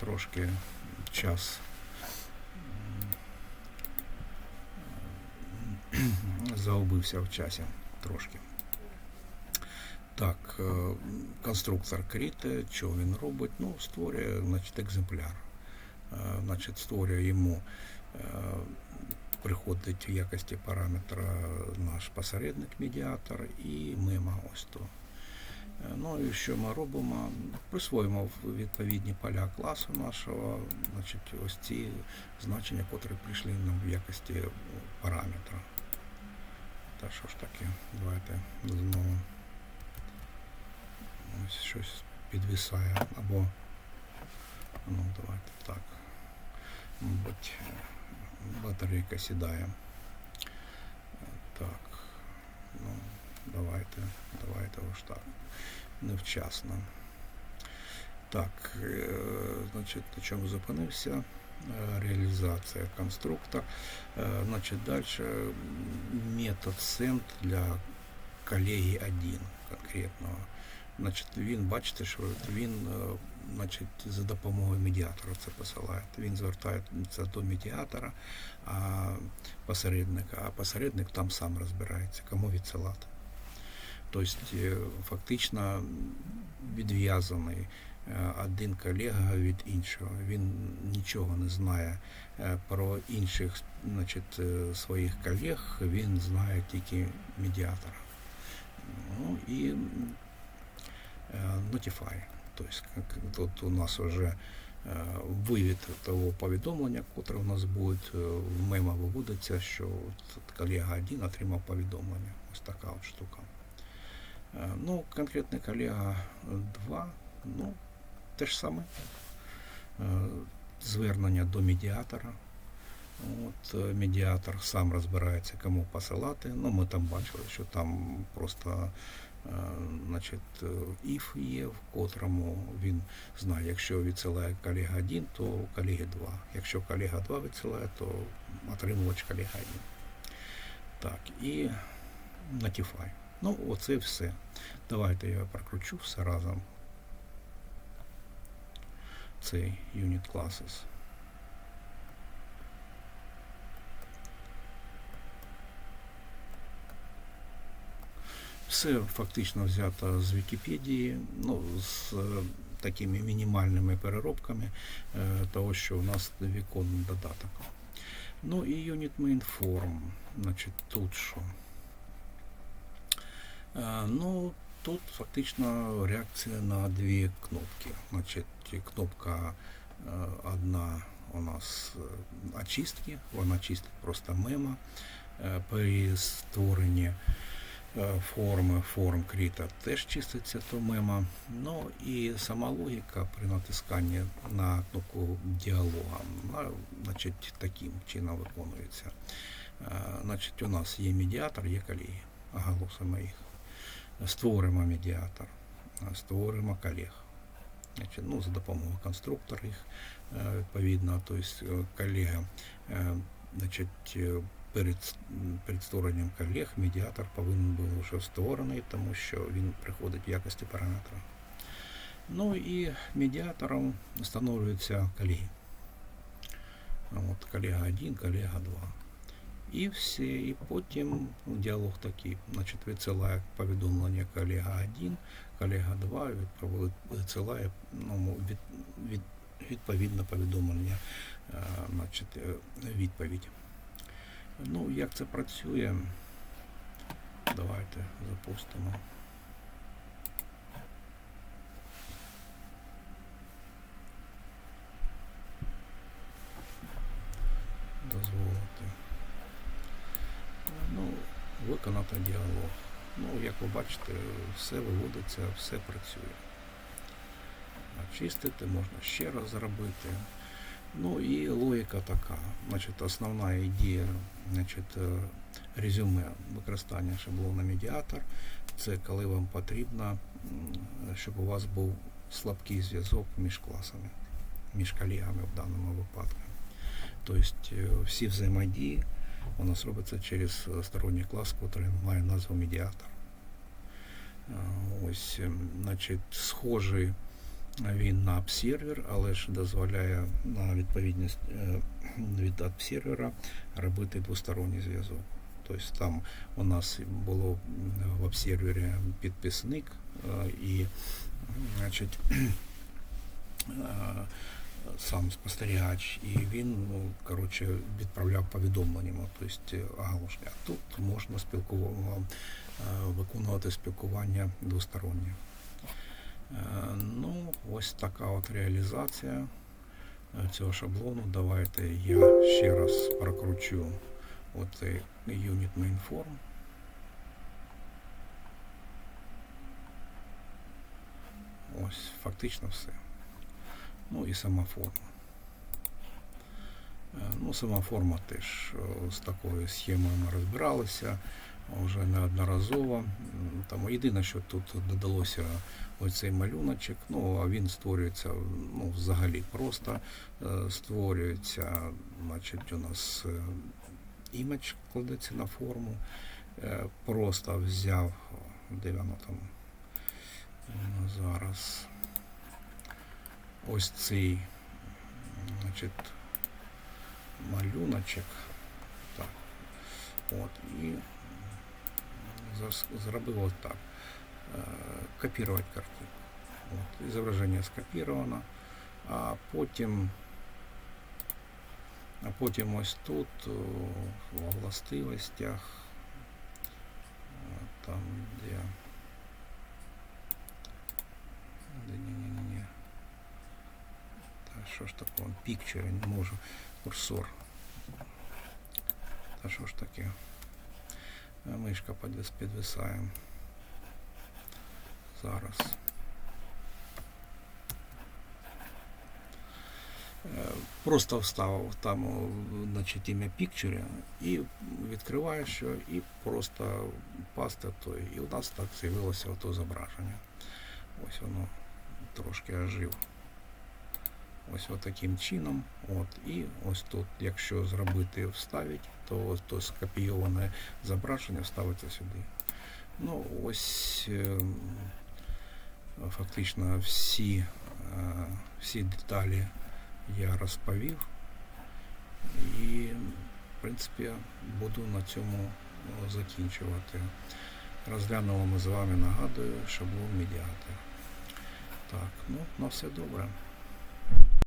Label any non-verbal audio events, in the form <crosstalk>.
трошки час м, загубився в часі трошки. Так, е, конструктор Кріте, що він робить? Ну, створює значить, екземпляр. Е, Значить, створює йому, е, приходить в якості параметра наш посередник-медіатор і мема ось то. Е, Ну і що ми робимо? Присвоїмо відповідні поля класу нашого, значить, ось ці значення, котрі прийшли нам в якості е, параметра. Та що ж таке? Давайте знову ось щось підвисає або ну давайте так. Мабуть, батарейка сідає. Е, Так. Ну, давайте, давайте ось так. Невчасно. Так, е, значить, на чому зупинився? Е, Реалізація конструктор. Е, Значить, далі метод send для колеги 1 конкретного. Значить, він, бачите, що він значить, за допомогою медіатора це посилає. Він звертається до медіатора, а посередника, а посередник там сам розбирається, кому відсилати. Тобто е, фактично відв'язаний е, один колега від іншого. Він нічого не знає е, про інших значить, своїх колег, він знає тільки медіатора. Ну і Notify. Тобто тут у нас вже вивід того повідомлення, котре у нас буде, в мемо виводиться, що колега 1 отримав повідомлення. Ось така от штука. Е, Ну, конкретний колега 2, ну, те ж саме. Е, Звернення до медіатора. От, е, медіатор сам розбирається, кому посилати. Ну, ми там бачили, що там просто е, значить, е, if є, в котрому він знає, якщо відсилає колега 1, то колеги 2. Якщо колега 2 відсилає, то отримувач колега 1. Так, і Notify. Ну, оце все. Давайте я прокручу все разом. Цей Unit Classes. Все фактично взято з Вікіпедії, ну, з е, такими мінімальними переробками е, того, що у нас віконний додаток. Ну і Unit Main Form. Значить, тут що? Е, Ну, тут фактично реакція на дві кнопки. Значить, кнопка е, одна у нас е, очистки, вона чистить просто мема. При створенні форми, форм кріта теж чиститься то мема. Ну і сама логіка при натисканні на кнопку діалога, вона, значить, таким чином виконується. Значить, у нас є медіатор, є колеги, оголосимо їх. Створимо медіатор, е, створимо колег. Значить, ну, за допомогою конструктора їх е, відповідно, тобто колега, е, значить, е, перед, перед створенням колег медіатор повинен був вже створений, тому що він приходить в якості параметра. Ну і медіатором встановлюються колеги. От, колега 1, колега 2. І все, і потім ну, діалог такий. Значить, відсилає повідомлення колега 1, колега 2 відправ- відсилає ну, від, від, відповідне повідомлення, е, значить, е, відповідь. Ну, як це працює? Давайте запустимо. Дозволити. Виконати діалог. Ну, як ви бачите, все виводиться, все працює. Очистити можна ще раз зробити. Ну і логіка така. Значить, основна ідея значить, е, резюме використання шаблона медіатор. Це коли вам потрібно, щоб у вас був слабкий зв'язок між класами, між колегами в даному випадку. Тобто е, всі взаємодії у нас робиться через е, сторонній клас, який має назву медіатор. Е, Ось, ем, значить, схожий він на апсервер, але ж дозволяє на відповідність е, від апсервера робити двосторонній зв'язок. Тобто там у нас було в обсервері підписник е, і значить, <clears throat> е, сам спостерігач, і він ну, коротше, відправляв повідомлення, тобто оголошення. Тут можна спілкува- е, виконувати спілкування двостороннє. Е, Ну, ось така от реалізація е, цього шаблону. Давайте я ще раз прокручу оцей Unit Mainform. Ось фактично все. Ну і сама форма. Е, Ну, сама форма теж е, з такою схемою ми розбиралися вже неодноразово. М, Тому єдине, що тут додалося оцей малюночок, ну а він створюється ну, взагалі просто. Е, Створюється, значить, у нас імідж кладеться на форму. Просто взяв, де воно там зараз. Ось цей значить, малюночок. Так. От, і зас- зробив от так. Е, Копірувати картинку. От, зображення скопіровано, а потім, а потім ось тут о, в властивостях, е, там де, де ні, ні, ні, ні. Та що ж? Picture, я не можу. Курсор. Та що ж таке? Мишка підвис, підвисає. Зараз. Е, Просто вставив там значить, ім'я Picture і відкриваєш його і просто пасти той. І у нас так з'явилося ото зображення. Ось воно трошки ожив. Ось таким чином. От. І ось тут, якщо зробити вставити, то то скопійоване зображення ставиться сюди. Ну, ось ем, фактично всі, е, всі деталі я розповів. І, в принципі, буду на цьому е, закінчувати. Розглянули ми з вами, нагадую, шаблон медіатор. Так, ну, на все добре.